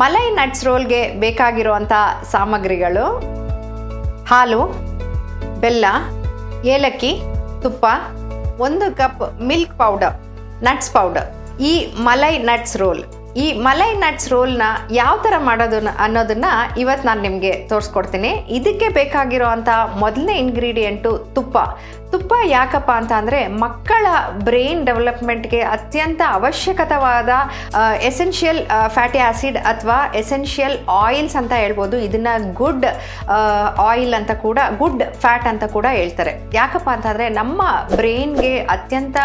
Malai nuts ರೋಲ್ಗೆ ಬೇಕಾಗಿರುವಂಥ ಸಾಮಗ್ರಿಗಳು. ಹಾಲು, ಬೆಲ್ಲ, ಏಲಕ್ಕಿ, ತುಪ್ಪ, ಒಂದು cup milk powder, nuts powder. ಈ ಮಲೈ ನಟ್ಸ್ ರೋಲ್ ಈ ಮಲೈ ನಟ್ಸ್ ರೋಲ್ನ ಯಾವ ಥರ ಮಾಡೋದು ಅನ್ನೋದನ್ನು ಇವತ್ತು ನಾನು ನಿಮಗೆ ತೋರಿಸ್ಕೊಡ್ತೀನಿ. ಇದಕ್ಕೆ ಬೇಕಾಗಿರೋವಂಥ ಮೊದಲನೇ ಇಂಗ್ರೀಡಿಯೆಂಟು ತುಪ್ಪ. ತುಪ್ಪ ಯಾಕಪ್ಪ ಅಂತ ಅಂದರೆ ಮಕ್ಕಳ ಬ್ರೈನ್ ಡೆವಲಪ್ಮೆಂಟ್ಗೆ ಅತ್ಯಂತ ಅವಶ್ಯಕತವಾದ ಎಸೆನ್ಷಿಯಲ್ ಫ್ಯಾಟಿ ಆಸಿಡ್ ಅಥವಾ ಎಸೆನ್ಷಿಯಲ್ ಆಯಿಲ್ಸ್ ಅಂತ ಹೇಳ್ಬೋದು. ಇದನ್ನು ಗುಡ್ ಆಯಿಲ್ ಅಂತ ಕೂಡ ಗುಡ್ ಫ್ಯಾಟ್ ಅಂತ ಕೂಡ ಹೇಳ್ತಾರೆ. ಯಾಕಪ್ಪ ಅಂತಂದರೆ ನಮ್ಮ ಬ್ರೈನ್ಗೆ ಅತ್ಯಂತ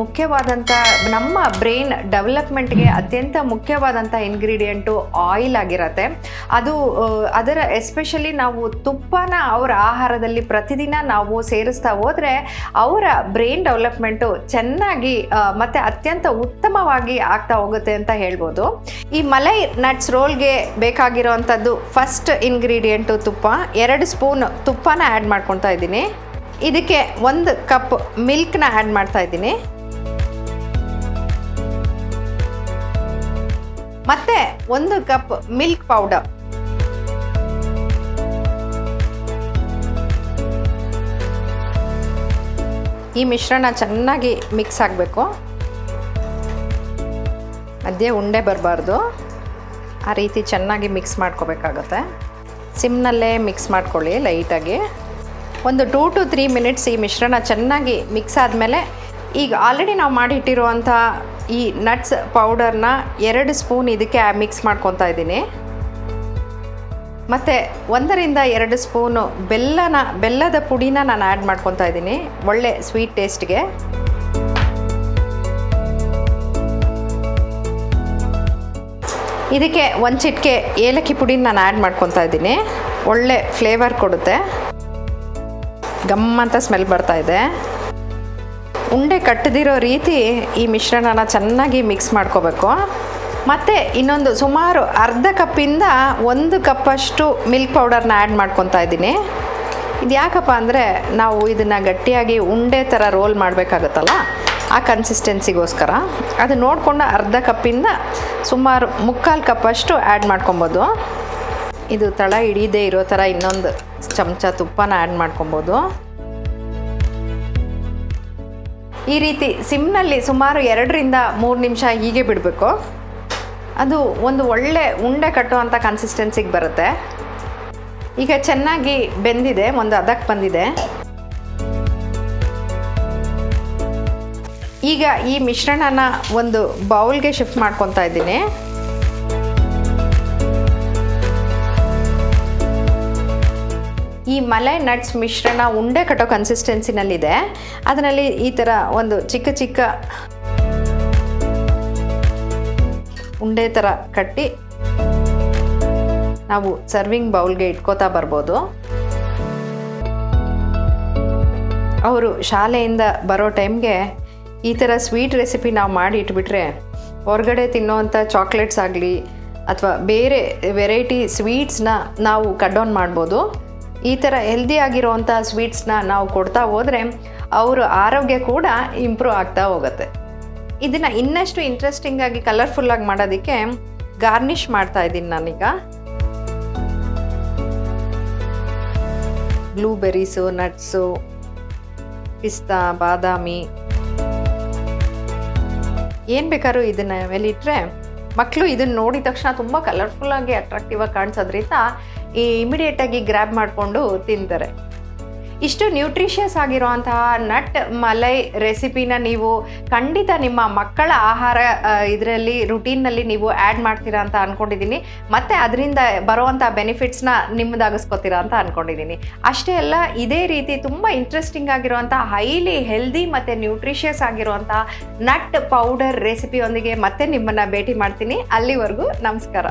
ಮುಖ್ಯವಾದಂಥ ನಮ್ಮ ಬ್ರೈನ್ ಡೆವಲಪ್ಮೆಂಟ್ಗೆ ಅತ್ಯಂತ ಮುಖ್ಯವಾದಂಥ ಇಂಗ್ರೀಡಿಯೆಂಟು ಆಯಿಲ್ ಆಗಿರತ್ತೆ. ಅದು ಅದರ ಎಸ್ಪೆಷಲಿ ನಾವು ತುಪ್ಪನ ಅವರ ಆಹಾರದಲ್ಲಿ ಪ್ರತಿದಿನ ನಾವು ಸೇರಿಸ್ತಾ ಹೋದರೆ ಅವರ ಬ್ರೈನ್ ಡೆವಲಪ್ಮೆಂಟು ಚೆನ್ನಾಗಿ ಮತ್ತು ಮತ್ತೆ ಅತ್ಯಂತ ಉತ್ತಮವಾಗಿ ಆಗ್ತಾ ಹೋಗುತ್ತೆ ಅಂತ ಹೇಳ್ಬೋದು. ಈ ಮಲೈ ನಟ್ಸ್ ರೋಲ್ಗೆ ಬೇಕಾಗಿರೋವಂಥದ್ದು ಫಸ್ಟ್ ಇಂಗ್ರೀಡಿಯೆಂಟು ತುಪ್ಪ. ಎರಡು ಸ್ಪೂನ್ ತುಪ್ಪನ ಆ್ಯಡ್ ಮಾಡ್ಕೊತಾ ಇದ್ದೀನಿ. ಇದಕ್ಕೆ ಒಂದು ಕಪ್ ಮಿಲ್ಕ್ನ ಆ್ಯಡ್ ಮಾಡ್ತಾ ಇದ್ದೀನಿ. ಮತ್ತೆ ಒಂದು ಕಪ್ ಮಿಲ್ಕ್ ಪೌಡರ್. ಈ ಮಿಶ್ರಣ ಚೆನ್ನಾಗಿ ಮಿಕ್ಸ್ ಆಗಬೇಕು. ಮಧ್ಯೆ ಉಂಡೆ ಬರಬಾರ್ದು. ಆ ರೀತಿ ಚೆನ್ನಾಗಿ ಮಿಕ್ಸ್ ಮಾಡ್ಕೋಬೇಕಾಗತ್ತೆ. ಸಿಮ್ನಲ್ಲೇ ಮಿಕ್ಸ್ ಮಾಡ್ಕೊಳ್ಳಿ ಲೈಟಾಗಿ. ಒಂದು ಟೂ ಟು ತ್ರೀ ಮಿನಿಟ್ಸ್ ಈ ಮಿಶ್ರಣ ಚೆನ್ನಾಗಿ ಮಿಕ್ಸ್ ಆದಮೇಲೆ ಈಗ ಆಲ್ರೆಡಿ ನಾವು ಮಾಡಿಟ್ಟಿರುವಂಥ ಈ ನಟ್ಸ್ ಪೌಡರ್ನ ಎರಡು ಸ್ಪೂನ್ ಇದಕ್ಕೆ ಮಿಕ್ಸ್ ಮಾಡ್ಕೊತಾ ಇದ್ದೀನಿ. ಮತ್ತು ಒಂದರಿಂದ ಎರಡು ಸ್ಪೂನು ಬೆಲ್ಲನ, ಬೆಲ್ಲದ ಪುಡಿನ ನಾನು ಆ್ಯಡ್ ಮಾಡ್ಕೊತಾ ಇದ್ದೀನಿ, ಒಳ್ಳೆ ಸ್ವೀಟ್ ಟೇಸ್ಟ್ಗೆ ಇದಕ್ಕೆ ಒಂದು ಚಿಟಿಕೆ ಏಲಕ್ಕಿ ಪುಡಿನ ನಾನು ಆ್ಯಡ್ ಮಾಡ್ಕೊತಾ ಇದ್ದೀನಿ, ಒಳ್ಳೆ ಫ್ಲೇವರ್ ಕೊಡುತ್ತೆ. ಗಮ್ ಅಂತ ಸ್ಮೆಲ್ ಬರ್ತಾ ಇದೆ. ಉಂಡೆ ಕಟ್ಟದಿರೋ ರೀತಿ ಈ ಮಿಶ್ರಣನ ಚೆನ್ನಾಗಿ ಮಿಕ್ಸ್ ಮಾಡ್ಕೋಬೇಕು. ಮತ್ತು ಇನ್ನೊಂದು ಸುಮಾರು ಅರ್ಧ ಕಪ್ಪಿಂದ ಒಂದು ಕಪ್ಪಷ್ಟು ಮಿಲ್ಕ್ ಪೌಡರ್ನ ಆ್ಯಡ್ ಮಾಡ್ಕೊತಾ ಇದ್ದೀನಿ. ಇದು ಯಾಕಪ್ಪ ಅಂದರೆ ನಾವು ಇದನ್ನು ಗಟ್ಟಿಯಾಗಿ ಉಂಡೆ ಥರ ರೋಲ್ ಮಾಡಬೇಕಾಗತ್ತಲ್ಲ? ಆ ಕನ್ಸಿಸ್ಟೆನ್ಸಿಗೋಸ್ಕರ ಅದು ನೋಡಿಕೊಂಡು ಅರ್ಧ ಕಪ್ಪಿಂದ ಸುಮಾರು ಮುಕ್ಕಾಲು ಕಪ್ಪಷ್ಟು ಆ್ಯಡ್ ಮಾಡ್ಕೊಬೋದು. ಇದು ತಳ ಹಿಡಿದೇ ಇರೋ ಥರ ಇನ್ನೊಂದು ಚಮಚ ತುಪ್ಪನ ಆ್ಯಡ್ ಮಾಡ್ಕೊಬೋದು. ಈ ರೀತಿ ಸಿಮ್ನಲ್ಲಿ ಸುಮಾರು ಎರಡರಿಂದ ಮೂರು ನಿಮಿಷ ಹೀಗೆ ಬಿಡಬೇಕು. ಅದು ಒಂದು ಒಳ್ಳೆ ಉಂಡೆ ಕಟ್ಟುವಂಥ ಕನ್ಸಿಸ್ಟೆನ್ಸಿಗೆ ಬರುತ್ತೆ. ಈಗ ಚೆನ್ನಾಗಿ ಬೆಂದಿದೆ, ಒಂದು ಅದಕ್ಕೆ ಬಂದಿದೆ. ಈಗ ಈ ಮಿಶ್ರಣನ ಒಂದು ಬೌಲ್ಗೆ ಶಿಫ್ಟ್ ಮಾಡ್ಕೊತಾ ಇದ್ದೀನಿ. ಈ ಮಲೈ ನಟ್ಸ್ ಮಿಶ್ರಣ ಉಂಡೆ ಕಟ್ಟೋ ಕನ್ಸಿಸ್ಟೆನ್ಸಿನಲ್ಲಿದೆ ಅದರಲ್ಲಿ ಈ ಥರ ಒಂದು ಚಿಕ್ಕ ಚಿಕ್ಕ ಉಂಡೆ ಥರ ಕಟ್ಟಿ ನಾವು ಸರ್ವಿಂಗ್ ಬೌಲ್ಗೆ ಇಟ್ಕೋತಾ ಬರ್ಬೋದು. ಅವರು ಶಾಲೆಯಿಂದ ಬರೋ ಟೈಮ್ಗೆ ಈ ಥರ ಸ್ವೀಟ್ ರೆಸಿಪಿ ನಾವು ಮಾಡಿ ಇಟ್ಬಿಟ್ರೆ ಹೊರಗಡೆ ತಿನ್ನೋವಂಥ ಚಾಕ್ಲೇಟ್ಸ್ ಆಗಲಿ ಅಥವಾ ಬೇರೆ ವೆರೈಟಿ ಸ್ವೀಟ್ಸ್ನ ನಾವು ಕಟ್ ಡೌನ್ ಮಾಡ್ಬೋದು. ಈ ಥರ ಹೆಲ್ದಿ ಆಗಿರುವಂಥ ಸ್ವೀಟ್ಸ್ನ ನಾವು ಕೊಡ್ತಾ ಹೋದರೆ ಅವರ ಆರೋಗ್ಯ ಕೂಡ ಇಂಪ್ರೂವ್ ಆಗ್ತಾ ಹೋಗುತ್ತೆ. ಇದನ್ನು ಇನ್ನಷ್ಟು ಇಂಟ್ರೆಸ್ಟಿಂಗ್ ಆಗಿ ಕಲರ್ಫುಲ್ಲಾಗಿ ಮಾಡೋದಕ್ಕೆ ಗಾರ್ನಿಷ್ ಮಾಡ್ತಾ ಇದ್ದೀನಿ ನಾನೀಗ. ಬ್ಲೂಬೆರೀಸು ನಟ್ಸು ಪಿಸ್ತಾ ಬಾದಾಮಿ ಏನು ಬೇಕಾದ್ರೂ ಇದನ್ನ ಮೇಲೆ ಇಟ್ಟರೆ ಮಕ್ಕಳು ಇದನ್ನು ನೋಡಿದ ತಕ್ಷಣ ತುಂಬ ಕಲರ್ಫುಲ್ಲಾಗಿ ಅಟ್ರಾಕ್ಟಿವ್ ಆಗಿ ಕಾಣಿಸೋದ್ರಿಂದ ಈ ಇಮಿಡಿಯೇಟಾಗಿ ಗ್ರ್ಯಾಬ್ ಮಾಡಿಕೊಂಡು ತಿಂತಾರೆ. ಇಷ್ಟು ನ್ಯೂಟ್ರಿಷಿಯಸ್ ಆಗಿರುವಂತಹ ನಟ್ ಮಲೈ ರೆಸಿಪಿನ ನೀವು ಖಂಡಿತ ನಿಮ್ಮ ಮಕ್ಕಳ ಆಹಾರ ಇದರಲ್ಲಿ ರುಟೀನ್ನಲ್ಲಿ ನೀವು ಆ್ಯಡ್ ಮಾಡ್ತೀರಾ ಅಂತ ಅಂದ್ಕೊಂಡಿದ್ದೀನಿ ಮತ್ತು ಅದರಿಂದ ಬರುವಂಥ ಬೆನಿಫಿಟ್ಸ್ನ ನಿಮ್ಮದಾಗಿಸ್ಕೊತೀರಾ ಅಂತ ಅಂದ್ಕೊಂಡಿದ್ದೀನಿ ಅಷ್ಟೇ ಅಲ್ಲ, ಇದೇ ರೀತಿ ತುಂಬ ಇಂಟ್ರೆಸ್ಟಿಂಗ್ ಆಗಿರುವಂಥ ಹೈಲಿ ಹೆಲ್ದಿ ಮತ್ತು ನ್ಯೂಟ್ರಿಷಿಯಸ್ ಆಗಿರುವಂಥ ನಟ್ ಪೌಡರ್ ರೆಸಿಪಿಯೊಂದಿಗೆ ಮತ್ತೆ ನಿಮ್ಮನ್ನು ಭೇಟಿ ಮಾಡ್ತೀನಿ. ಅಲ್ಲಿವರೆಗೂ ನಮಸ್ಕಾರ.